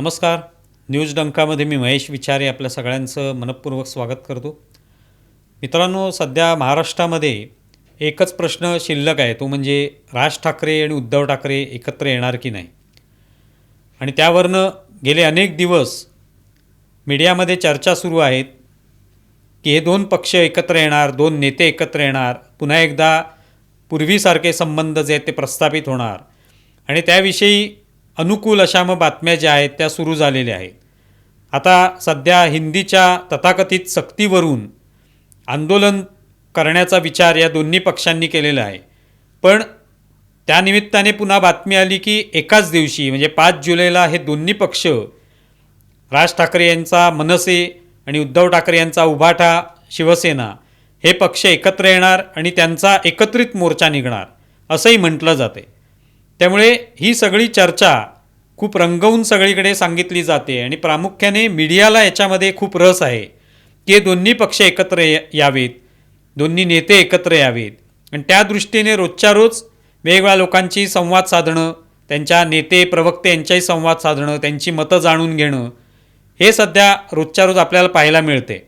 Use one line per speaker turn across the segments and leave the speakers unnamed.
नमस्कार. न्यूज डंकामध्ये मी महेश विचारे आपल्या सगळ्यांचं मनपूर्वक स्वागत करतो. मित्रांनो सध्या महाराष्ट्रामध्ये एकच प्रश्न शिल्लक आहे तो म्हणजे राज ठाकरे आणि उद्धव ठाकरे एकत्र येणार की नाही? आणि त्यावरनं गेले अनेक दिवस मीडियामध्ये चर्चा सुरू आहेत की हे दोन पक्ष एकत्र येणार दोन नेते एकत्र येणार पुन्हा एकदा पूर्वीसारखे संबंध जे आहेत ते प्रस्थापित होणार. आणि त्याविषयी अनुकूल अशा मग बातम्या ज्या आहेत त्या सुरू झालेल्या आहेत. आता सध्या हिंदीच्या तथाकथित सक्तीवरून आंदोलन करण्याचा विचार या दोन्ही पक्षांनी केलेला आहे. पण त्यानिमित्ताने पुन्हा बातमी आली की एकाच दिवशी म्हणजे पाच जुलैला हे दोन्ही पक्ष राज ठाकरे यांचा मनसे आणि उद्धव ठाकरे यांचा उभाठा शिवसेना हे पक्ष एकत्र येणार आणि त्यांचा एकत्रित मोर्चा निघणार असंही म्हटलं जाते त्यामुळे ही सगळी चर्चा खूप रंगवून सगळीकडे सांगितली जाते आणि प्रामुख्याने मीडियाला याच्यामध्ये खूप रस आहे की दोन्ही पक्ष एकत्र यावेत दोन्ही नेते एकत्र यावेत. आणि त्या दृष्टीने रोजच्या रोज वेगवेगळ्या लोकांची संवाद साधणं त्यांच्या नेते प्रवक्ते यांच्याही संवाद साधणं त्यांची मतं जाणून घेणं हे सध्या रोजच्या रोज आपल्याला पाहायला मिळते.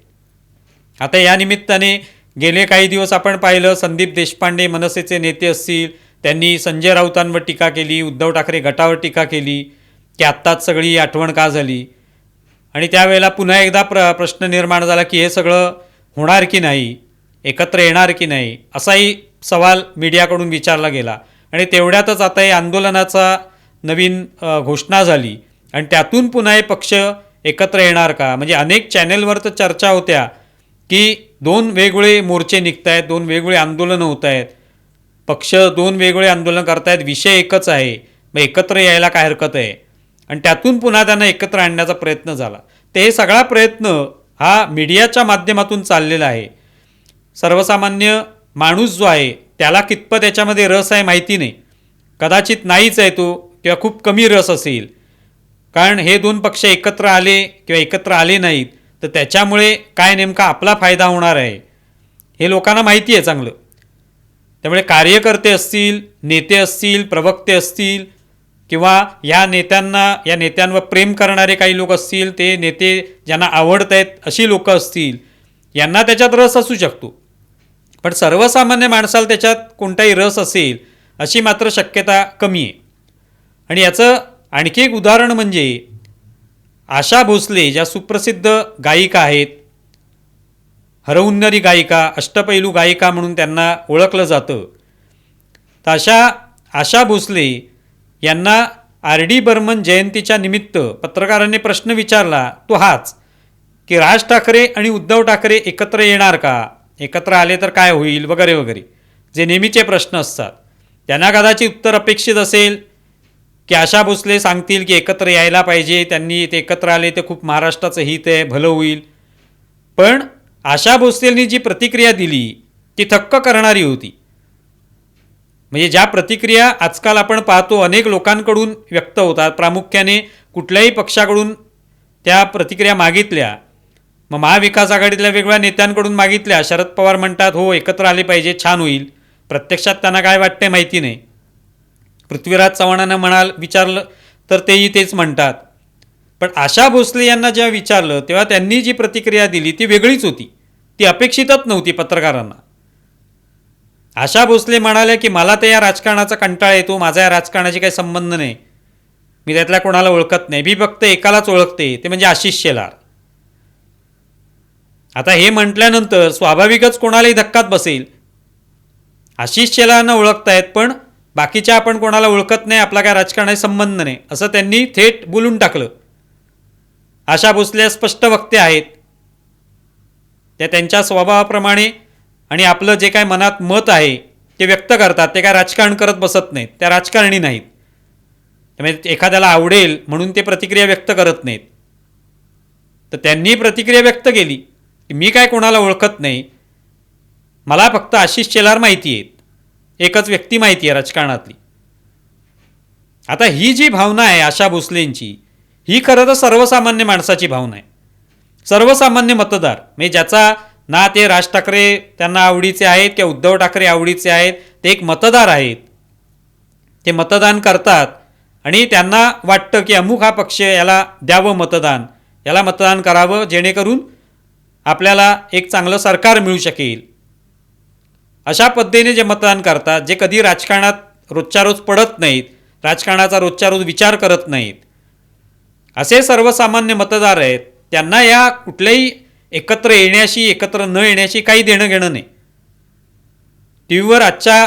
आता या निमित्ताने गेले काही दिवस आपण पाहिलं संदीप देशपांडे मनसेचे नेते असतील त्यांनी संजय राऊतांवर टीका केली उद्धव ठाकरे गटावर टीका केली की आत्ताच सगळी आठवण का झाली? आणि त्यावेळेला पुन्हा एकदा प्र प्रश्न निर्माण झाला की हे सगळं होणार की नाही एकत्र येणार की नाही असाही सवाल मीडियाकडून विचारला गेला. आणि तेवढ्यातच आता हे आंदोलनाचा नवीन घोषणा झाली. आणि त्यातून पुन्हा हे पक्ष एकत्र येणार का? म्हणजे अनेक चॅनेलवर तर चर्चा होत्या की दोन वेगवेगळे मोर्चे निघत आहेत दोन वेगवेगळे आंदोलनं होत आहेत पक्ष दोन वेगवेगळे आंदोलन करतायत विषय एकच आहे. मग एकत्र यायला काय हरकत आहे? आणि त्यातून पुन्हा त्यांना एकत्र आणण्याचा प्रयत्न झाला. ते हे सगळा प्रयत्न हा मीडियाच्या माध्यमातून चाललेला आहे. सर्वसामान्य माणूस जो आहे त्याला कितपत याच्यामध्ये रस आहे माहिती नाही. कदाचित नाहीच आहे तो किंवा खूप कमी रस असेल. कारण हे दोन पक्ष एकत्र आले किंवा एकत्र आले नाहीत तर त्याच्यामुळे काय नेमका आपला फायदा होणार आहे? हे लोकांना माहिती आहे चांगलं. त्यामुळे कार्यकर्ते असतील नेते असतील प्रवक्ते असतील किंवा या नेत्यांना या नेत्यांवर प्रेम करणारे काही लोक असतील ते नेते ज्यांना आवडत आहेत अशी लोकं असतील यांना त्याच्यात रस असू शकतो. पण सर्वसामान्य माणसाला त्याच्यात कोणताही रस असेल अशी मात्र शक्यता कमी आहे. आणि याचं आणखी एक उदाहरण म्हणजे आशा भोसले ज्या सुप्रसिद्ध गायिका आहेत हरहुन्नरी गायिका अष्टपैलू गायिका म्हणून त्यांना ओळखलं जातं. तर अशा आशा भोसले यांना आर डी बर्मन जयंतीच्या निमित्त पत्रकारांनी प्रश्न विचारला तो हाच की राज ठाकरे आणि उद्धव ठाकरे एकत्र येणार का? एकत्र आले तर काय होईल? वगैरे वगैरे. जे नेहमीचे प्रश्न असतात. त्यांना कदाचित उत्तर अपेक्षित असेल की आशा भोसले सांगतील की एकत्र यायला पाहिजे त्यांनी ते एकत्र आले ते खूप महाराष्ट्राचं हित आहे भलं होईल. पण आशा भोसलेंनी जी प्रतिक्रिया दिली ती थक्क करणारी होती. म्हणजे ज्या प्रतिक्रिया आजकाल आपण पाहतो अनेक लोकांकडून व्यक्त होतात. प्रामुख्याने कुठल्याही पक्षाकडून त्या प्रतिक्रिया मागितल्या. मग महाविकास आघाडीतल्या वेगवेगळ्या नेत्यांकडून मागितल्या. शरद पवार म्हणतात हो एकत्र आले पाहिजे छान होईल. प्रत्यक्षात त्यांना काय वाटते माहिती नाही. पृथ्वीराज चव्हाणांना म्हणाल विचारलं तर तेही तेच म्हणतात. पण आशा भोसले यांना जेव्हा विचारलं तेव्हा त्यांनी जी प्रतिक्रिया दिली ती वेगळीच होती. ती अपेक्षितच नव्हती पत्रकारांना. आशा भोसले म्हणाल्या की मला तर या राजकारणाचा कंटाळा येतो माझा या राजकारणाशी काही संबंध नाही. मी त्यातल्या कोणाला ओळखत नाही. मी फक्त एकालाच ओळखते. ते म्हणजे आशिष शेलार. आता हे म्हटल्यानंतर स्वाभाविकच कोणालाही धक्कात बसेल. आशिष शेलारांना ओळखतायत पण बाकीच्या आपण कोणाला ओळखत नाही आपला काय राजकारणाशी संबंध नाही असं त्यांनी थेट बोलून टाकलं. आशा भोसले स्पष्ट वक्ते आहेत. त्या त्यांच्या स्वभावाप्रमाणे आणि आपलं जे काय मनात मत आहे ते व्यक्त करतात. ते काय राजकारण करत बसत नाहीत. त्या राजकारणी नाहीत. त्यामुळे एखाद्याला आवडेल म्हणून ते प्रतिक्रिया व्यक्त करत नाहीत. तर त्यांनी प्रतिक्रिया व्यक्त केली की मी काय कोणाला ओळखत नाही. मला फक्त आशिष शेलार माहिती आहेत. एकच व्यक्ती माहिती आहे राजकारणातली. आता ही जी भावना आहे आशा भोसलेंची ही खरं तर सर्वसामान्य माणसाची भावना आहे. सर्वसामान्य मतदार म्हणजे ज्याचा ना ते राज ठाकरे त्यांना आवडीचे आहेत किंवा उद्धव ठाकरे आवडीचे आहेत ते एक मतदार आहेत. ते मतदान करतात आणि त्यांना वाटतं की अमुक हा पक्ष याला द्यावं मतदान. याला मतदान करावं जेणेकरून आपल्याला एक चांगलं सरकार मिळू शकेल. अशा पद्धतीने जे मतदान करतात जे कधी राजकारणात रोजच्या रोज पडत नाहीत राजकारणाचा रोजच्या रोज विचार करत नाहीत असे सर्वसामान्य मतदार आहेत त्यांना या कुठल्याही एकत्र येण्याशी एकत्र न येण्याशी काही देणं घेणं नाही. टी व्हीवर आजच्या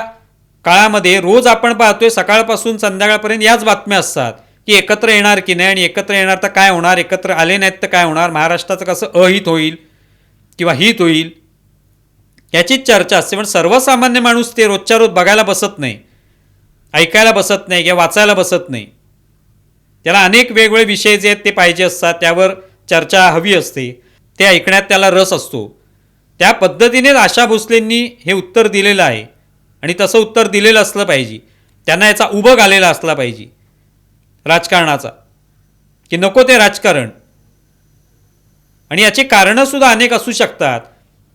काळामध्ये रोज आपण पाहतोय सकाळपासून संध्याकाळपर्यंत याच बातम्या असतात की एकत्र येणार की नाही आणि एकत्र येणार तर काय होणार एकत्र आले नाहीत तर काय होणार महाराष्ट्राचं कसं अहित होईल किंवा हित होईल याचीच चर्चा असते. पण सर्वसामान्य माणूस ते रोजच्या रोज बघायला बसत नाही ऐकायला बसत नाही किंवा वाचायला बसत नाही. त्याला अनेक वेगवेगळे विषय जे आहेत ते पाहिजे असतात त्यावर चर्चा हवी असते. ते ऐकण्यात त्याला रस असतो. त्या पद्धतीनेच आशा भोसलेंनी हे उत्तर दिलेलं आहे. आणि तसं उत्तर दिलेलं असलं पाहिजे. त्यांना याचा उभग आलेला असला पाहिजे. राजकारणाचा. की नको ते राजकारण. आणि याची कारणंसुद्धा अनेक असू शकतात.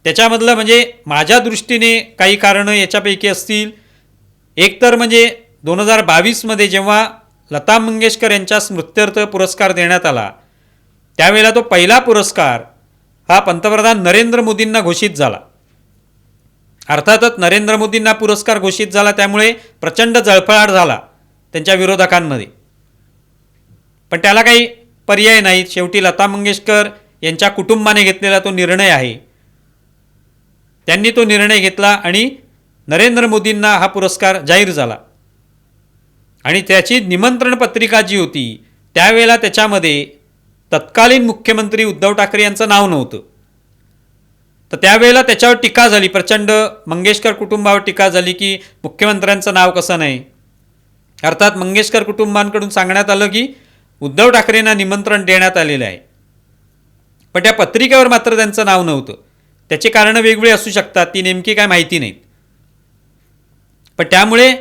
त्याच्यामधलं म्हणजे माझ्या दृष्टीने काही कारणं याच्यापैकी असतील. एक तर म्हणजे दोन हजार बावीसमध्ये जेव्हा लता मंगेशकर यांच्या स्मृत्यर्थ पुरस्कार देण्यात आला. त्यावेळेला तो पहिला पुरस्कार हा पंतप्रधान नरेंद्र मोदींना घोषित झाला. अर्थातच नरेंद्र मोदींना पुरस्कार घोषित झाला त्यामुळे प्रचंड जळफळाट झाला त्यांच्या विरोधकांमध्ये. पण त्याला काही पर्याय नाहीत. शेवटी लता मंगेशकर यांच्या कुटुंबाने घेतलेला तो निर्णय आहे. त्यांनी तो निर्णय घेतला आणि नरेंद्र मोदींना हा पुरस्कार जाहीर झाला. आणि त्याची निमंत्रण पत्रिका जी होती त्यावेळेला त्याच्यामध्ये तत्कालीन मुख्यमंत्री उद्धव ठाकरे यांचं नाव नव्हतं. तर त्यावेळेला त्याच्यावर टीका झाली प्रचंड मंगेशकर कुटुंबावर टीका झाली की मुख्यमंत्र्यांचं नाव कसं नाही. अर्थात मंगेशकर कुटुंबांकडून सांगण्यात आलं की उद्धव ठाकरेंना निमंत्रण देण्यात आलेलं आहे. पण त्या पत्रिकेवर मात्र त्यांचं नाव नव्हतं. त्याची कारणं वेगवेगळी असू शकतात ती नेमकी काय माहिती नाहीत. पण त्यामुळे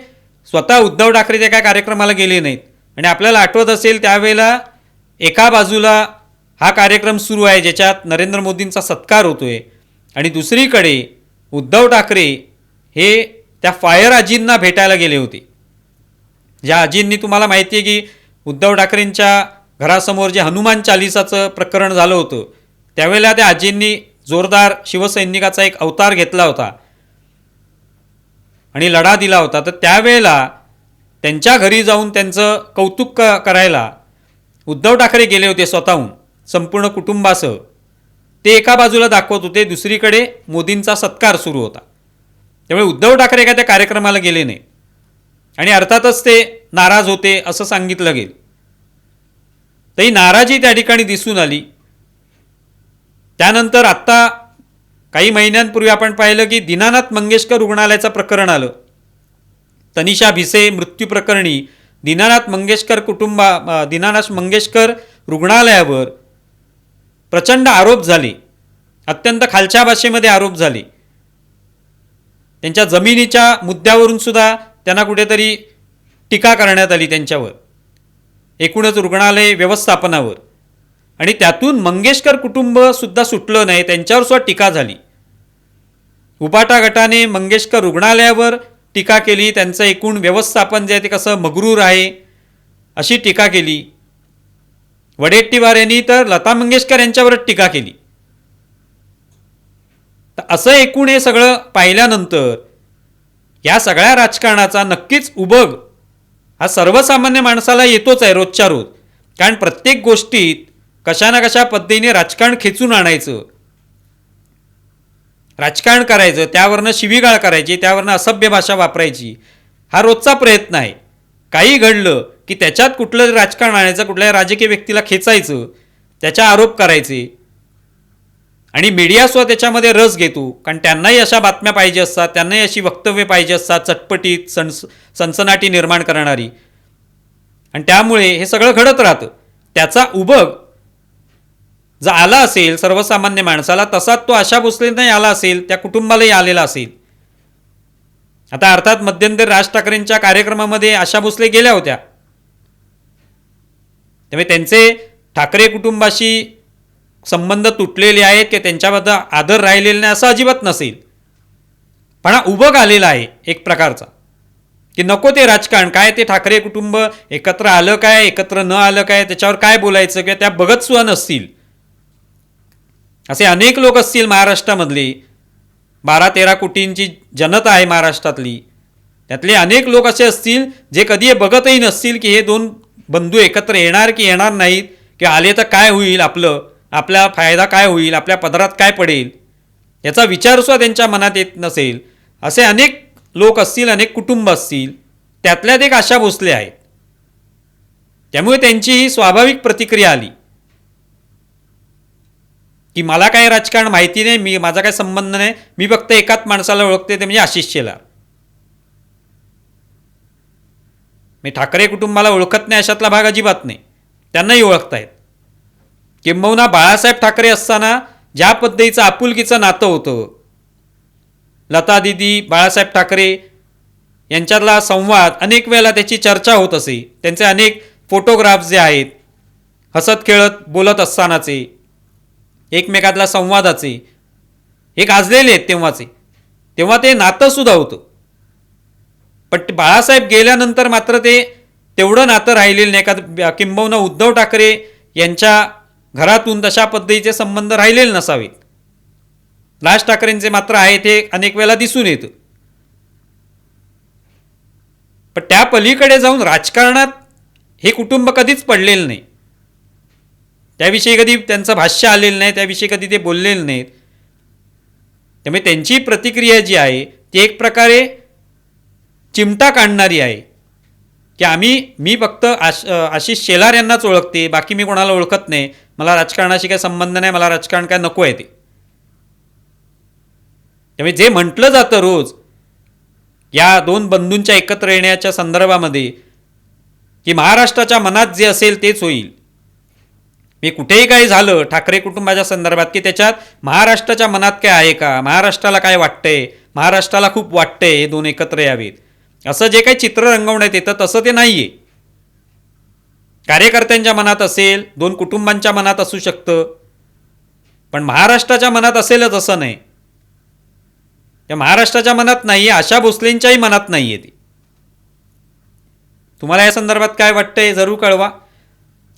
स्वतः उद्धव ठाकरे त्या काय कार्यक्रमाला गेले नाहीत. आणि आपल्याला आठवत असेल त्यावेळेला एका बाजूला हा कार्यक्रम सुरू आहे ज्याच्यात नरेंद्र मोदींचा सत्कार होतो आहे आणि दुसरीकडे उद्धव ठाकरे हे त्या फायर आजींना भेटायला गेले होते. ज्या आजींनी तुम्हाला माहिती आहे की उद्धव ठाकरेंच्या घरासमोर जे हनुमान चालिसाचं प्रकरण झालं होतं त्यावेळेला त्या आजींनी जोरदार शिवसैनिकाचा एक अवतार घेतला होता. आणि लढा दिला होता. तर त्यावेळेला त्यांच्या घरी जाऊन त्यांचं कौतुक क करायला उद्धव ठाकरे गेले होते स्वतःहून संपूर्ण कुटुंबासह. ते एका बाजूला दाखवत होते दुसरीकडे मोदींचा सत्कार सुरू होता. त्यामुळे उद्धव ठाकरे काय त्या कार्यक्रमाला गेले नाही. आणि अर्थातच ते नाराज होते असं सांगितलं गेलं. तर ही नाराजी त्या ठिकाणी दिसून आली. त्यानंतर आत्ता काही महिन्यांपूर्वी आपण पाहिलं की दीनानाथ मंगेशकर रुग्णालयाचं प्रकरण आलं. तनिषा भिसे मृत्यू प्रकरणी दीनानाथ मंगेशकर कुटुंबा दिनानाथ दीनानाथ मंगेशकर रुग्णालयावर प्रचंड आरोप झाले. अत्यंत खालच्या भाषेमध्ये आरोप झाले. त्यांच्या जमिनीच्या मुद्द्यावरून सुद्धा त्यांना कुठेतरी टीका करण्यात आली त्यांच्यावर. एकूणच रुग्णालय व्यवस्थापनावर. आणि त्यातून मंगेशकर कुटुंब सुद्धा सुटलं नाही त्यांच्यावर सुद्धा टीका झाली. उबाटा गटाने मंगेशकर रुग्णालयावर टीका केली त्यांचं एकूण व्यवस्थापन जे आहे ते कसं मगरूर आहे अशी टीका केली. वडेट्टीवार यांनी तर लता मंगेशकर यांच्यावरच टीका केली. तर असं एकूण हे सगळं पाहिल्यानंतर या सगळ्या राजकारणाचा नक्कीच उबग हा सर्वसामान्य माणसाला येतोच आहे रोजच्या रोज. कारण प्रत्येक गोष्टीत कशा ना कशा पद्धतीने राजकारण खेचून आणायचं. राजकारण करायचं त्यावरनं शिवीगाळ करायची त्यावरनं असभ्य भाषा वापरायची. हा रोजचा प्रयत्न आहे. काही घडलं की त्याच्यात कुठलं राजकारण आणायचं कुठल्या राजकीय व्यक्तीला खेचायचं त्याच्या आरोप करायचे. आणि मीडियासुद्धा त्याच्यामध्ये रस घेतो कारण त्यांनाही अशा बातम्या पाहिजे असतात त्यांनाही अशी वक्तव्य पाहिजे असतात चटपटीत सनस सनसनाटी निर्माण करणारी. आणि त्यामुळे हे सगळं घडत राहतं. त्याचा उभग जर आला असेल सर्वसामान्य माणसाला तसाच तो आशा भोसलेंनाही आला असेल त्या कुटुंबालाही आलेला असेल. आता अर्थात मध्यंतरी राज ठाकरेंच्या कार्यक्रमामध्ये आशा भोसले गेल्या होत्या. त्यामुळे त्यांचे ठाकरे कुटुंबाशी संबंध तुटलेले आहेत की त्यांच्याबद्दल आदर राहिलेला नाही असं अजिबात नसेल. पण हा उभं आलेला आहे एक प्रकारचा. की नको ते राजकारण काय ते ठाकरे कुटुंब एकत्र आलं काय एकत्र न आलं काय त्याच्यावर काय बोलायचं किंवा त्या बघत सुद्धा नसतील. असे अनेक लोक असतील महाराष्ट्रामधले. बारा तेरा कोटींची जनता आहे महाराष्ट्रातली. त्यातले अनेक लोक असे असतील जे कधी हे बघतही नसतील की हे दोन बंधू एकत्र येणार की येणार नाहीत की आले तर काय होईल आपलं आपला फायदा काय होईल आपल्या पदरात काय पडेल? याचा विचारसुद्धा त्यांच्या मनात येत नसेल. असे अनेक लोक असतील अनेक कुटुंब असतील त्यातल्यात एक आशा भोसले आहेत. त्यामुळे त्यांची ही स्वाभाविक प्रतिक्रिया आली. की मला काय राजकारण माहिती नाही मी माझा काय संबंध नाही मी फक्त एकाच माणसाला ओळखते ते म्हणजे आशिष शेलार. मी ठाकरे कुटुंबाला ओळखत नाही अशातला भाग अजिबात नाही. त्यांनाही ओळखतायत. किंबहुना बाळासाहेब ठाकरे असताना ज्या पद्धतीचं आपुलकीचं नातं होतं लता दिदी बाळासाहेब ठाकरे यांच्यातला संवाद अनेक वेळेला त्याची चर्चा होत असे. त्यांचे अनेक फोटोग्राफ्स जे आहेत हसत खेळत बोलत असतानाचे एकमेकातला संवादाचे. हे गाजलेले आहेत तेव्हाचे. तेव्हा ते नातंसुद्धा होतं. पण बाळासाहेब गेल्यानंतर मात्र ते तेवढं नातं राहिलेलं नाही. का किंबहुना उद्धव ठाकरे यांच्या घरातून तशा पद्धतीचे संबंध राहिलेले नसावेत. राज ठाकरेंचे मात्र आहे ते अनेक वेळेला दिसून येतं. पण त्या पलीकडे जाऊन राजकारणात हे कुटुंब कधीच पडलेलं नाही. त्याविषयी कधी त्यांचं भाष्य आलेलं नाही त्याविषयी कधी ते बोललेलं नाहीत. त्यामुळे त्यांची प्रतिक्रिया जी आहे ती एक प्रकारे चिमटा काढणारी आहे. की आम्ही मी फक्त आश आशिष शेलार यांनाच ओळखते बाकी मी कोणाला ओळखत नाही. मला राजकारणाशी काय संबंध नाही मला राजकारण काय नको आहे ते. त्यामुळे जे म्हटलं जातं रोज या दोन बंधूंच्या एकत्र येण्याच्या संदर्भामध्ये की महाराष्ट्राच्या मनात जे असेल तेच होईल. मी कुठेही काही झालं ठाकरे कुटुंबाच्या संदर्भात की त्याच्यात महाराष्ट्राच्या मनात काय आहे का? महाराष्ट्राला काय वाटतंय? महाराष्ट्राला खूप वाटतंय हे दोन एकत्र यावेत. असं जे काही चित्र रंगवण्यात येतं तसं ते नाही आहे कार्यकर्त्यांच्या मनात असेल दोन कुटुंबांच्या मनात असू शकतं. पण महाराष्ट्राच्या मनात असेलच असं नाही. त्या महाराष्ट्राच्या मनात नाही आहे आशा भोसलेंच्याही मनात नाही आहे ती. तुम्हाला या संदर्भात काय वाटतंय जरूर कळवा.